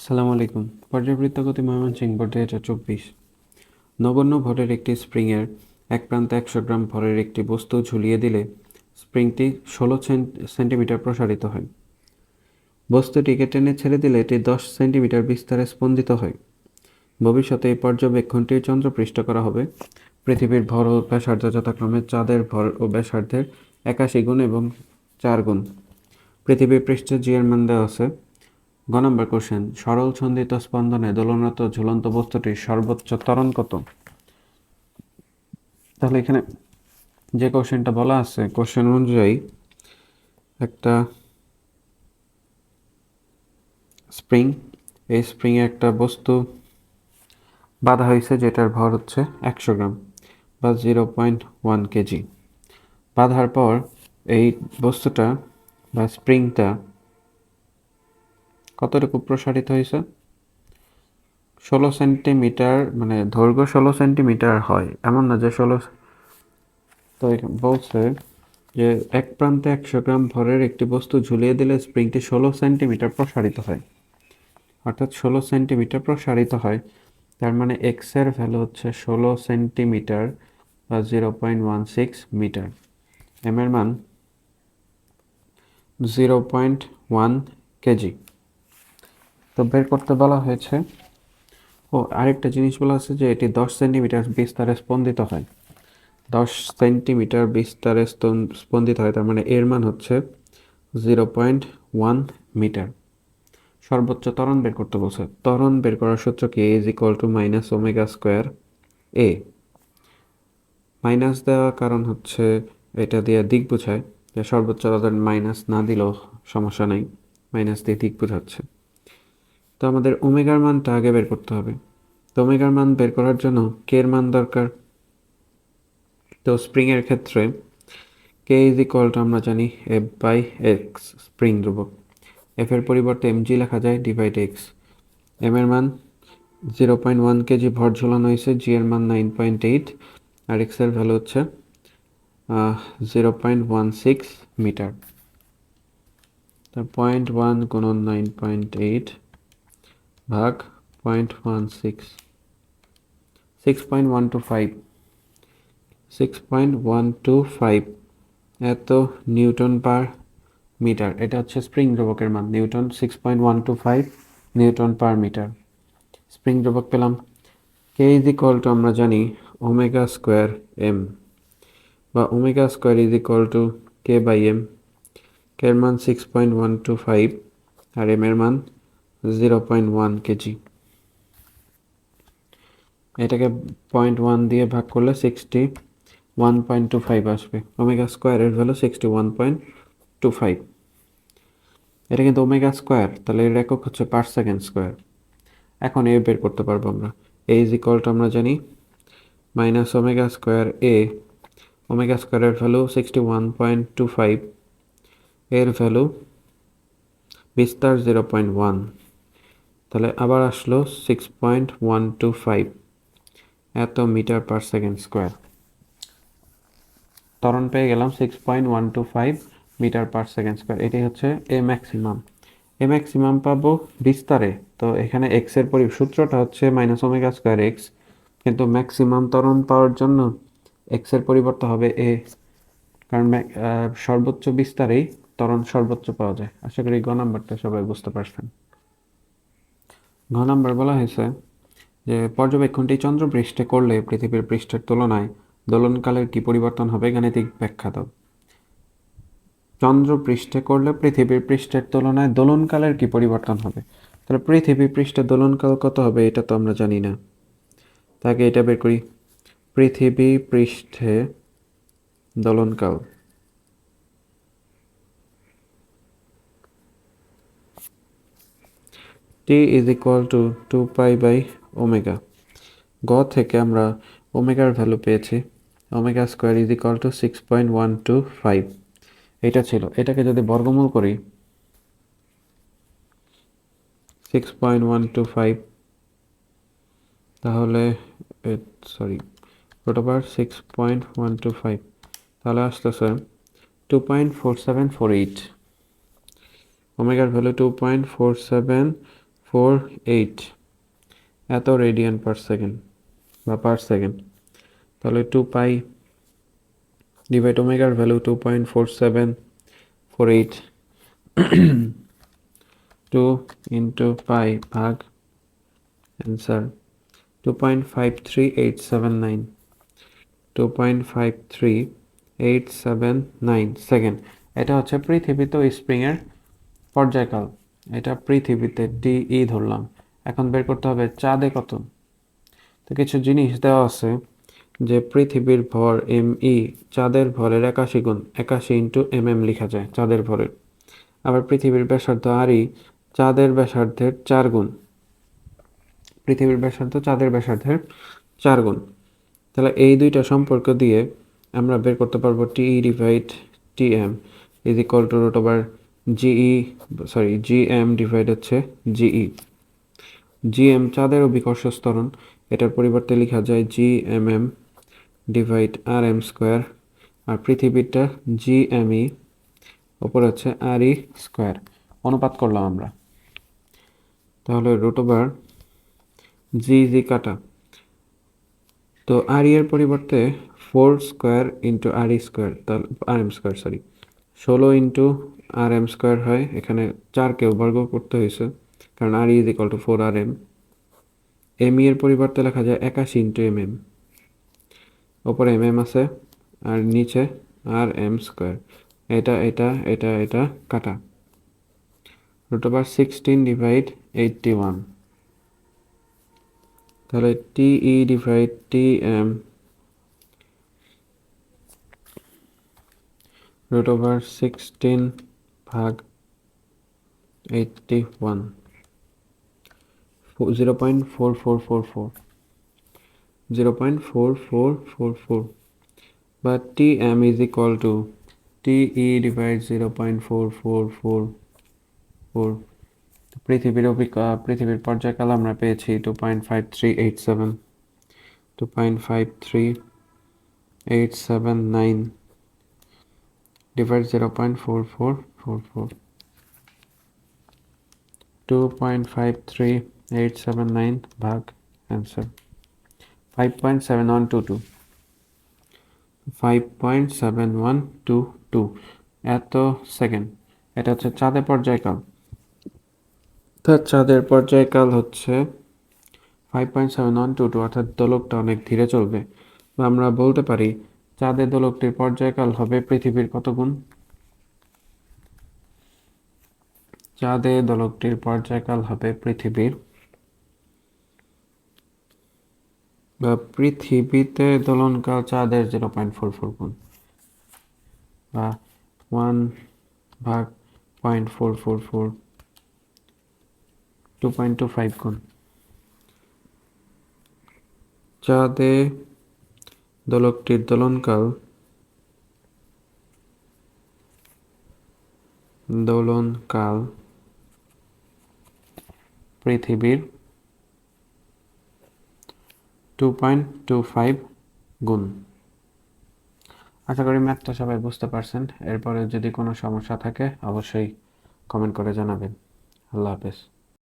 আসসালামু আলাইকুম। পর্যাবৃত্ত গতি ময়মনসিংহ বোর্ড দুই হাজার চব্বিশ। নগণ্য ভরের একটি স্প্রিংয়ের এক প্রান্তে একশো গ্রাম ভরের একটি বস্তু ঝুলিয়ে দিলে স্প্রিংটি ষোলো সেন্টিমিটার প্রসারিত হয়। বস্তুটিকে টেনে ছেড়ে দিলে এটি দশ সেন্টিমিটার বিস্তারে স্পন্দিত হয়। ভবিষ্যতে এই পর্যবেক্ষণটি চন্দ্রপৃষ্ঠ করা হবে। পৃথিবীর ভর ও ব্যাসার্ধ যথাক্রমে চাঁদের ভর ও ব্যাসার্ধের একাশি গুণ এবং চার গুণ। পৃথিবীর পৃষ্ঠে জিয়ার মান দেওয়া আছে। গ নম্বর কোশ্চেন, সরল ছন্দিত স্পন্দনে দোলনরত ঝুলন্ত বস্তুটির সর্বোচ্চ ত্বরণ কত? তাহলে এখানে যে কোশ্চেনটা বলা আছে, কোশ্চেন অনুযায়ী একটা স্প্রিং, এই স্প্রিংয়ে একটা বস্তু বাঁধা হয়েছে যেটার ভর হচ্ছে একশো গ্রাম বা জিরো পয়েন্ট ওয়ান কেজি। বাঁধার পর এই বস্তুটা বা স্প্রিংটা কতটুকু প্রসারিত হয়েছে? ষোলো সেন্টিমিটার মানে দৈর্ঘ্য ষোলো সেন্টিমিটার হয়। এমন না যে ষোলো তো বলছে যে এক প্রান্তে একশো গ্রাম ভরের একটি বস্তু ঝুলিয়ে দিলে স্প্রিংটি ষোলো সেন্টিমিটার প্রসারিত হয়। অর্থাৎ ষোলো সেন্টিমিটার প্রসারিত হয়। তার মানে এক্সের ভ্যালু হচ্ছে ষোলো সেন্টিমিটার বা zero point one six metre. M এর মান জিরো পয়েন্ট ওয়ান কেজি। তো বের করতে বলা হয়েছে। ও, আরেকটা জিনিস বলা আছে যে এটি দশ সেন্টিমিটার বিস্তারে স্পন্দিত হয়। দশ সেন্টিমিটার বিস্তারে স্পন্দিত হয়, তার মানে এর মান হচ্ছে জিরো পয়েন্ট ওয়ান মিটার। সর্বোচ্চ ত্বরণ বের করতে বলছে। ত্বরণ বের করার সূত্র কি? Is equal to minus omega square A minus দেওয়ার কারণ হচ্ছে এটা দিয়ে দিক বোঝায় সর্বোচ্চ তাদের মাইনাস না দিলেও সমস্যা নেই। মাইনাস দিয়ে দিক বোঝাচ্ছে। তো আমাদের ওমেগার মানটা আগে বের করতে হবে। তো ওমেগার মান বের করার জন্য কে এর মান দরকার? তো স্প্রিংয়ের ক্ষেত্রে কে ইজ ইকুয়াল টু আমরা জানি এফ বাই এক্স স্প্রিং ধ্রুবক। এফ এর পরিবর্তে এম জি লেখা যায় ডিভাইড এক্স এম এর মান জিরো পয়েন্ট ওয়ান কেজি ভর ঝোলানো হয়েছে জি এর মান নাইন পয়েন্ট এইট আর এক্সের ভ্যালু হচ্ছে zero point one six metre তার পয়েন্ট ওয়ান গুণন নাইন পয়েন্ট এইট ভাগ point one six six point one two five six point one two five এত নিউটন পার মিটার, এটা হচ্ছে স্প্রিং ধ্রুবকের মান, newton six point one two five newton per metre. Spring ধ্রুবক পেলাম K is equal to আমরা জানি omega square M বা omega square is equal to K by M K এর মান six point one two five আর M এর মান zero point one KG এটাকে পয়েন্ট ওয়ান দিয়ে ভাগ করলে sixty one point two five আসবে। ওমেগা স্কোয়ারের value sixty one point two five এটা কিন্তু ওমেগা স্কোয়ার তাহলে এর একক হচ্ছে পার সেকেন্ড স্কোয়ার এখন এ বের করতে পারব আমরা। এ ইজ ইকুয়াল টু আমরা জানি minus omega square A omega স্কোয়ারের value sixty one point two five এর ভ্যালু বিস্তার জিরো পয়েন্ট ওয়ান তাহলে আবার আসলো six point one two five এত মিটার পার সেকেন্ড স্কোয়ার ত্বরণ পেয়ে গেলাম six point one two five metre per second square এটাই হচ্ছে এ ম্যাক্সিমাম এ ম্যাক্সিমাম পাবো বিস্তারে। তো এখানে এক্সের পরি সূত্রটা হচ্ছে মাইনাস ওমেগা স্কোয়ার এক্স কিন্তু ম্যাক্সিমাম ত্বরণ পাওয়ার জন্য এক্সের পরিবর্তে হবে এ কারণ সর্বোচ্চ বিস্তারেই ত্বরণ সর্বোচ্চ পাওয়া যায়। আশা করি গ নাম্বারটা সবাই বুঝতে পারছেন। ঘ নাম্বার বলা হয়েছে যে, পর্যবেক্ষণটি চন্দ্রপৃষ্ঠে করলে পৃথিবীর পৃষ্ঠের তুলনায় দোলনকালের কি পরিবর্তন হবে গাণিতিক ব্যাখ্যা দাও চন্দ্র পৃষ্ঠে করলে পৃথিবীর পৃষ্ঠের তুলনায় দোলনকালের কি পরিবর্তন হবে? তাহলে পৃথিবী পৃষ্ঠে দোলনকাল কত হবে এটা তো আমরা জানি না। তাকে এটা বের করি। পৃথিবী পৃষ্ঠে দোলনকাল। T is equal to two pi by omega গ থেকে আমরা ওমেগার ভ্যালু পেয়েছি। Omega square is equal to six point one two five এটা ছিল। এটাকে যদি বর্গমূল করি six point one two five তাহলে sorry root over six point one two five তাহলে আসতেছে two point four seven four eight ওমেগার value two point four seven four eight. এত রেডিয়ান পার সেকেন্ড বা পার সেকেন্ড তাহলে two pi divide ওমেগার value two point four seven four eight two into pi ভাগ answer two point five three eight seven nine two point five three eight seven nine second এটা হচ্ছে পৃথিবীতে স্প্রিংয়ের পর্যায়কাল। এটা পৃথিবীতে টি ই ধরলাম। এখন বের করতে হবে চাঁদে কত? তো কিছু জিনিস দেওয়া আছে যে পৃথিবীর ভর এম ই, চাঁদের ভরের একাশি গুণ, একাশি ইন্টু এম এম লেখা যায়, চাঁদের ভরের। আবার পৃথিবীর ব্যাসার্ধ আর ই, চাঁদের ব্যাসার্ধের চার গুণ। পৃথিবীর ব্যাসার্ধ চাঁদের ব্যাসার্ধের চার গুণ। তাহলে এই দুইটা সম্পর্ক দিয়ে আমরা বের করতে পারব T E divide T M, is equal to root over G E sorry G M divide হচ্ছে জিই জি এম চাঁদের অভিকর্ষ স্তরণ এটার পরিবর্তে লেখা যায় G M M divide R M square R পৃথিবীরটা G M E ওপর হচ্ছে আর ই স্কোয়ার অনুপাত করলাম আমরা। তাহলে রুট ওভার জি জি কাটা তো আর এর পরিবর্তে four square into R E square তাহলে আর এম স্কোয়ার সরি ষোলো ইন্টু আর এম স্কোয়ার হয়, এখানে চারকেও বর্গ করতে হয়েছে, কারণ R is equal to four R M M এর পরিবর্তে লেখা যায় একাশি ইন্টু এম এম। ওপরে এম এম আছে, আর নিচে আর এম স্কোয়ার। এটা এটা এটা এটা, কাটা। Root over sixteen divide eighty one. তাহলে T E divide T M root over sixteen ভাগ eighty one zero point four four four four zero point four four four four বা T M is equal to T E divide zero point four four four four পৃথিবীর অভিজ্ঞ পৃথিবীর পর্যায়কাল আমরা পেয়েছি two point five three eight seven two point five three eight seven nine two two five point seven one two two এত second এটা হচ্ছে চাঁদের পর্যায়কাল। তো চাঁদের পর্যায়কাল হচ্ছে five point seven one two two অর্থাৎ দোলকটা অনেক ধীরে চলবে। আমরা বলতে পারি চাঁদের দোলকটির পর্যায়কাল হবে পৃথিবীর কত গুণ? চাঁদে দোলকটির পর্যায়কাল হবে পৃথিবীর বা পৃথিবীতে দোলনকাল চাঁদের জিরো পয়েন্ট ফোর ফোর গুণ বা ওয়ান ভাগ point four four four two point two five গুণ। চাঁদে দোলকটির দোলনকাল দোলনকাল পৃথিবীর টু পয়েন্ট টু ফাইভ গুণ। আশা করি ম্যাথটা সবাই বুঝতে পারছেন। এরপরে যদি কোনো সমস্যা থাকে, অবশ্যই কমেন্ট করে জানাবেন। আল্লাহ হাফেজ।